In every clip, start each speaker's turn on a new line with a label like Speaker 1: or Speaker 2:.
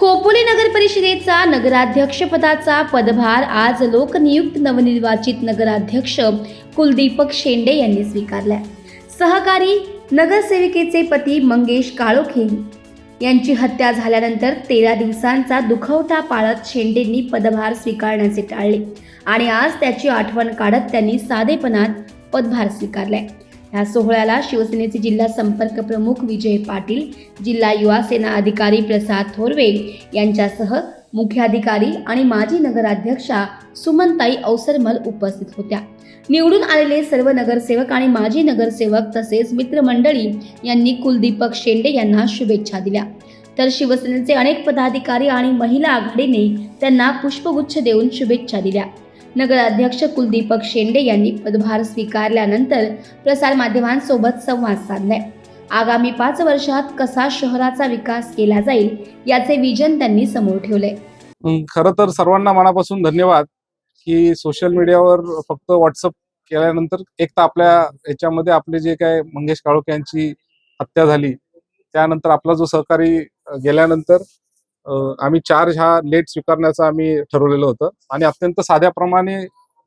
Speaker 1: खोपोली नगर परिषदेचा नगराध्यक्षपदाचा पदभार आज लोकनियुक्त नवनिर्वाचित नगराध्यक्ष कुलदीपक शेंडे यांनी स्वीकारला सहकारी नगरसेविकेचे पती मंगेश काळोखे यांची हत्या झाल्यानंतर तेरा दिवसांचा दुखवटा पाळत शेंडेंनी पदभार स्वीकारण्याचे टाळले आणि आज त्याची आठवण काढत त्यांनी साधेपणात पदभार स्वीकारलाय. या सोहळ्याला शिवसेनेचे जिल्हा संपर्क प्रमुख विजय पाटील जिल्हा युवा सेना अधिकारी प्रसाद थोरवे यांच्यासह मुख्याधिकारी आणि माजी नगराध्यक्षा सुमनताई अवसरमल उपस्थित होत्या. निवडून आलेले सर्व नगरसेवक आणि माजी नगरसेवक तसेच मित्रमंडळी यांनी कुलदीपक शेंडे यांना शुभेच्छा दिल्या. तर शिवसेनेचे अनेक पदाधिकारी आणि महिला आघाडीने त्यांना पुष्पगुच्छ देऊन शुभेच्छा दिल्या. नगराध्यक्ष कुलदीपक शेंडे यांनी पदभार स्वीकारल्यानंतर प्रसारमाध्यमांसोबत संवाद साधलाय. आगामी पाच वर्षात कसा शहराचा विकास केला जाईल याचे विजन त्यांनी समोर ठेवले
Speaker 2: खर तर सर्वांना मनापासून धन्यवाद की सोशल मीडियावर फक्त व्हॉट्सअप केल्यानंतर एक तर आपल्या याच्यामध्ये आपले जे काय मंगेश काळोख यांची हत्या झाली त्यानंतर आपला जो सहकारी गेल्यानंतर आम्ही चार्ज हा लेट स्वीकारण्याचा आम्ही ठरवलेलं होतं. आणि अत्यंत साध्याप्रमाणे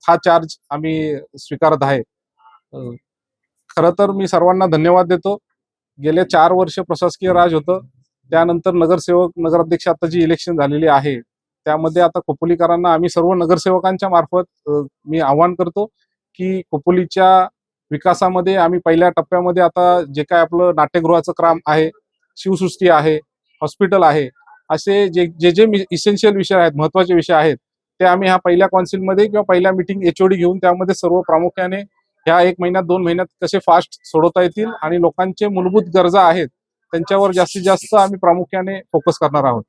Speaker 2: हा चार्ज आम्ही स्वीकारत आहे. खर खरं तर मी सर्वांना धन्यवाद देतो. गेले चार वर्ष प्रशासकीय राज होतं. त्यानंतर नगरसेवक नगराध्यक्ष आता जी इलेक्शन झालेली आहे त्यामध्ये आता खोपोलीकरांना आम्ही सर्व नगरसेवकांच्या मार्फत मी आवाहन करतो की खोपोलीच्या विकासामध्ये आम्ही पहिल्या टप्प्यामध्ये आता जे काय आपलं नाट्यगृहाचं काम आहे शिवसृष्टी आहे हॉस्पिटल आहे असे जे जे जे इसेन्शियल विषय आहेत महत्त्वाचे विषय आहेत ते आम्ही ह्या पहिल्या कौन्सिलमध्ये किंवा पहिल्या मिटिंग एचओडी घेऊन त्यामध्ये सर्व प्रामुख्याने ह्या एक महिन्यात दोन महिन्यात कसे फास्ट सोडवता येतील आणि लोकांचे मूलभूत गरजा आहेत त्यांच्यावर जास्तीत जास्त आम्ही प्रामुख्याने फोकस करणार आहोत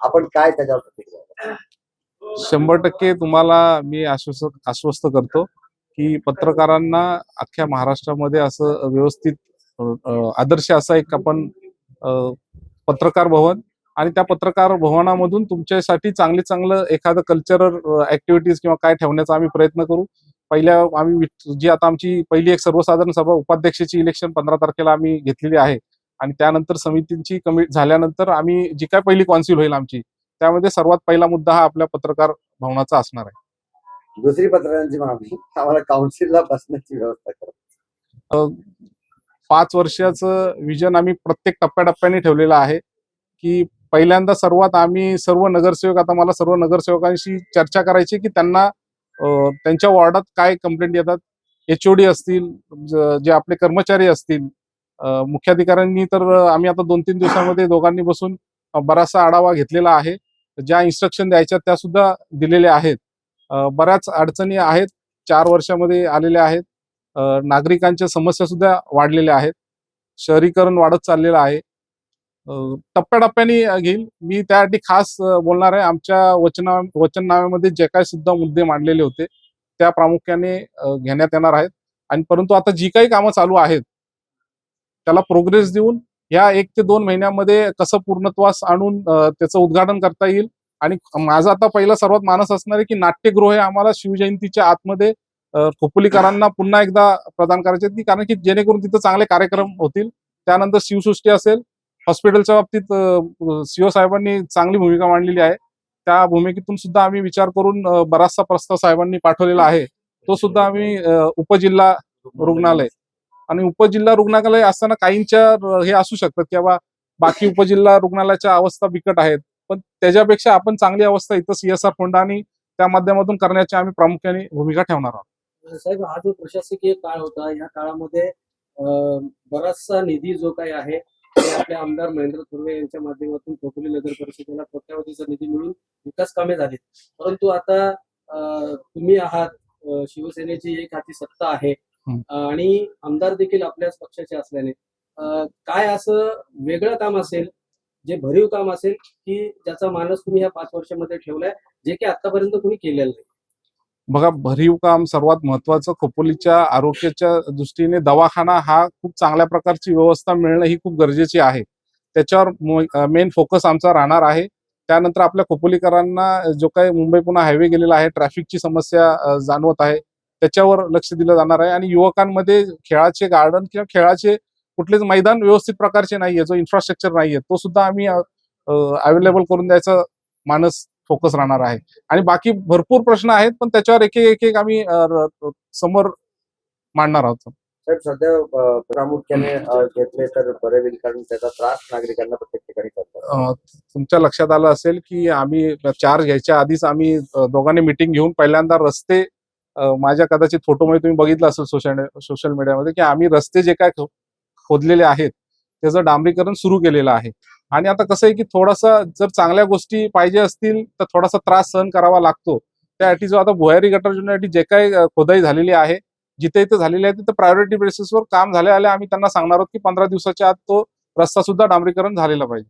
Speaker 3: आपण काय त्याच्यावर?
Speaker 2: शंभर टक्के तुम्हाला मी आश्वस्त आश्वस्त करतो की पत्रकारांना अख्ख्या महाराष्ट्रामध्ये असं व्यवस्थित आदर्श असा एक आपण पत्रकार भवन आणि त्या पत्रकार भवनामधून तुमच्यासाठी चांगले चांगलं एखादं कल्चरल ऍक्टिव्हिटीज किंवा काय ठेवण्याचा आम्ही प्रयत्न करू. पहिल्या आम्ही जी आता आमची पहिली एक सर्वसाधारण सभा उपाध्यक्षाची इलेक्शन पंधरा तारखेला आम्ही घेतलेली आहे. आणि त्यानंतर समितींची कमी झाल्यानंतर आम्ही जी काय पहिली कौन्सिल होईल आमची त्यामध्ये सर्वात पहिला मुद्दा हा आपल्या पत्रकार भवनाचा असणार आहे.
Speaker 3: दुसरी पत्रकारांची मागणी आम्हाला काउन्सिलला बसण्याची व्यवस्था करा.
Speaker 2: पाच वर्षाचं विजन आम्ही प्रत्येक टप्प्याटप्प्याने ठेवलेलं आहे की पहिल्यांदा सर्वात आम्ही सर्व नगरसेवक आता मला सर्व नगरसेवकांशी चर्चा करायची की त्यांना त्यांच्या वॉर्डात काय कंप्लेंट येतात? एच ओ डी असतील जे आपले कर्मचारी असतील मुख्याधिकाऱ्यांनी तर आम्ही आता दोन तीन दिवसामध्ये दोघांनी बसून बराचसा आढावा घेतलेला आहे. ज्या इन्स्ट्रक्शन द्यायच्या त्या सुद्धा दिलेल्या आहेत. बऱ्याच अडचणी आहेत चार वर्षामध्ये आलेल्या आहेत. नागरिकांच्या समस्या सुद्धा वाढलेल्या आहेत. शहरीकरण वाढत चाललेलं आहे. टप्प्याटप्प्याने घेईल. मी त्यासाठी खास बोलणार आहे. आमच्या वचना वचननाम्यामध्ये जे काही सुद्धा मुद्दे मांडलेले होते त्या प्रामुख्याने घेण्यात येणार आहेत. आणि परंतु आता जी काही कामं चालू आहेत त्याला प्रोग्रेस देऊन या एक ते दोन महिन्यामध्ये कसं पूर्णत्वास आणून त्याचं उद्घाटन करता येईल. आणि माझा आता पहिला सर्वात मानस असणार आहे की नाट्यगृह हे आम्हाला शिवजयंतीच्या आतमध्ये खोपोलीकरांना पुन्हा एकदा प्रदान करायचे कारण की जेणेकरून तिथं चांगले कार्यक्रम होतील. त्यानंतर शिवसृष्टी असेल. हॉस्पिटलच्या बाबतीत सीओ साहेबांनी चांगली भूमिका मांडलेली आहे. त्या भूमिकेतून सुद्धा आम्ही विचार करून बराचसा प्रस्ताव साहेबांनी पाठवलेला आहे. तो सुद्धा आम्ही उपजिल्हा रुग्णालय आणि उपजिल्हा रुग्णालय असताना काहींच्या हे असू शकतात की बाबा बाकी उपजिल्हा रुग्णालयाच्या अवस्था बिकट आहेत. पण त्याच्यापेक्षा आपण चांगली अवस्था इथं सीएसआर फंड आणि त्या माध्यमातून करण्याची आम्ही प्रामुख्याने भूमिका ठेवणार आहोत.
Speaker 4: साहेब हा जो प्रशासकीय काळ होता या काळामध्ये बराचसा निधी जो काही आहे ते आपले आमदार महेंद्र थुर्वे यांच्या माध्यमातून खोपोली नगर परिषदेला कोट्यावधीचा निधी मिळून विकास कामे झाली परंतु आता तुम्ही आहात शिवसेनेची एक हाती सत्ता आहे. आणि आमदार देखील आपल्याच पक्षाचे असल्याने काय असं वेगळं काम असेल जे भरीव काम असेल की ज्याचा मानस तुम्ही या पाच वर्षामध्ये ठेवलाय जे की आतापर्यंत कोणी केलेलं नाही
Speaker 2: बघा भरीव काम सर्वात महत्वाचं खोपोलीच्या आरोग्याच्या दृष्टीने दवाखाना हा खूप चांगल्या प्रकारची व्यवस्था मिळणं ही खूप गरजेची आहे. त्याच्यावर मेन फोकस आमचा राहणार आहे. त्यानंतर आपल्या खोपोलीकरांना जो काही मुंबई पुन्हा हायवे गेलेला आहे ट्रॅफिकची समस्या जाणवत आहे. त्याच्यावर लक्ष दिलं जाणार आहे. आणि युवकांमध्ये खेळाचे गार्डन किंवा खेळाचे कुठलेच मैदान व्यवस्थित प्रकारचे नाहीये. जो इन्फ्रास्ट्रक्चर नाहीये तो सुद्धा आम्ही अवेलेबल करून द्यायचा मानस फोकस राहणार आहे. आणि बाकी भरपूर प्रश्न आहेत पण त्याच्यावर एक एक एक आम्ही समोर मांडणार आहोत.
Speaker 3: सध्या प्रामुख्याने घेतले तर बरे होईल कारण त्याचा त्रास नागरिकांना प्रत्येक ठिकाणी करतो
Speaker 2: तुमच्या लक्षात आलं असेल की आम्ही चार्ज घ्यायच्या आधीच आम्ही दोघांनी मिटिंग घेऊन पहिल्यांदा रस्ते माझ्या कदाचित फोटोमध्ये तुम्ही बघितलं असेल सोशल सोशल मीडियामध्ये की आम्ही रस्ते जे काय खोदलेले आहेत त्याचं डांबरीकरण सुरू केलेलं आहे. आणि आता कसं आहे की थोडासा जर चांगल्या गोष्टी पाहिजे असतील तर थोडासा त्रास सहन करावा लागतो. त्यासाठी जो आता भुयारी गटर जुन्यासाठी जे काही खोदाई झालेली आहे जिथे इथे झालेली आहे तिथे प्रायोरिटी बेसिसवर काम झाले आले आम्ही त्यांना सांगणार आहोत की पंधरा दिवसाच्या आत तो रस्ता सुद्धा डांबरीकरण झालेला पाहिजे.